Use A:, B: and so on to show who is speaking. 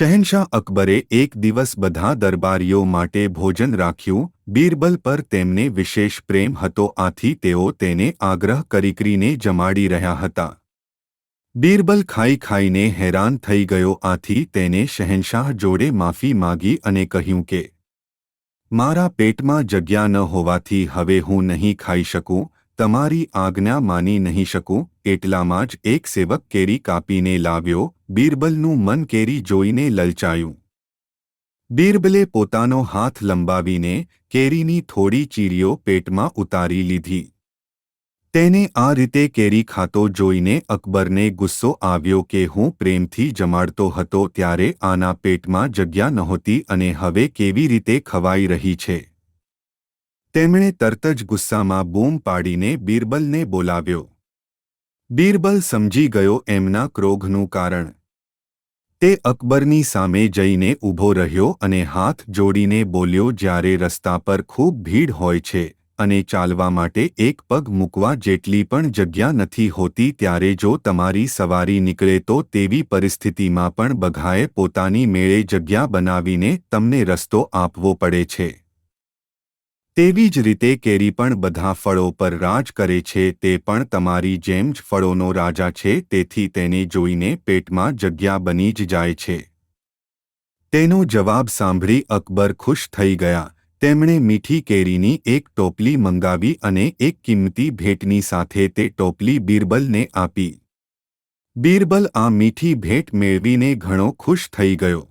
A: શહેનશાહ અકબરે એક દિવસ બધા દરબારીઓ માટે ભોજન રાખ્યું. બીરબલ પર તેમને વિશેષ પ્રેમ હતો, આથી તેઓ તેને આગ્રહ કરીકરીને જમાડી રહ્યા હતા. બીરબલ ખાઈ ખાઈને હેરાન થઈ ગયો, આથી તેને શહેનશાહ જોડે માફી માગી અને કહ્યું કે, મારા પેટમાં જગ્યા ન હોવાથી હવે હું નહીં ખાઈ શકું, તમારી આજ્ઞા માની નહીં શકું. એટલામાં જ એક સેવક કેરી કાપીને લાવ્યો બીરબલનું મન કેરી જોઈને લલચાયું. બીરબલે પોતાનો હાથ લંબાવીને કેરીની થોડી ચીરીઓ પેટમાં ઉતારી લીધી. તેને આ રીતે કેરી ખાતો જોઈને અકબરને ગુસ્સો આવ્યો કે હું પ્રેમથી જમાડતો હતો ત્યારે આના પેટમાં જગ્યા નહોતી અને હવે કેવી રીતે ખવાઈ રહી છે? તેમણે તરત જ ગુસ્સામાં બૂમ પાડીને બીરબલને બોલાવ્યો. બીરબલ સમજી ગયો એમના ક્રોધનું કારણ. તે અકબરની સામે જઈને ઊભો રહ્યો અને હાથ જોડીને બોલ્યો, જ્યારે રસ્તા પર ખૂબ ભીડ હોય છે અને ચાલવા માટે એક પગ મૂકવા જેટલી પણ જગ્યા નથી હોતી, ત્યારે જો તમારી સવારી નીકળે તો તેવી પરિસ્થિતિમાં પણ બઘાએ પોતાની મેળે જગ્યા બનાવીને તમને રસ્તો આપવો પડે છે. તેવી જ રીતે કેરી પણ બધા ફળો પર રાજ કરે છે, તે પણ તમારી જેમ જ ફળોનો રાજા છે, તેથી તેને જોઈને પેટમાં જગ્યા બની જ જાય છે. તેનો જવાબ સાંભળી અકબર ખુશ થઈ ગયા. તેમણે મીઠી કેરીની એક ટોપલી મંગાવી અને એક કિંમતી ભેટની સાથે તે ટોપલી બીરબલને આપી. બીરબલ આ મીઠી ભેટ મેળવીને ઘણો ખુશ થઈ ગયો.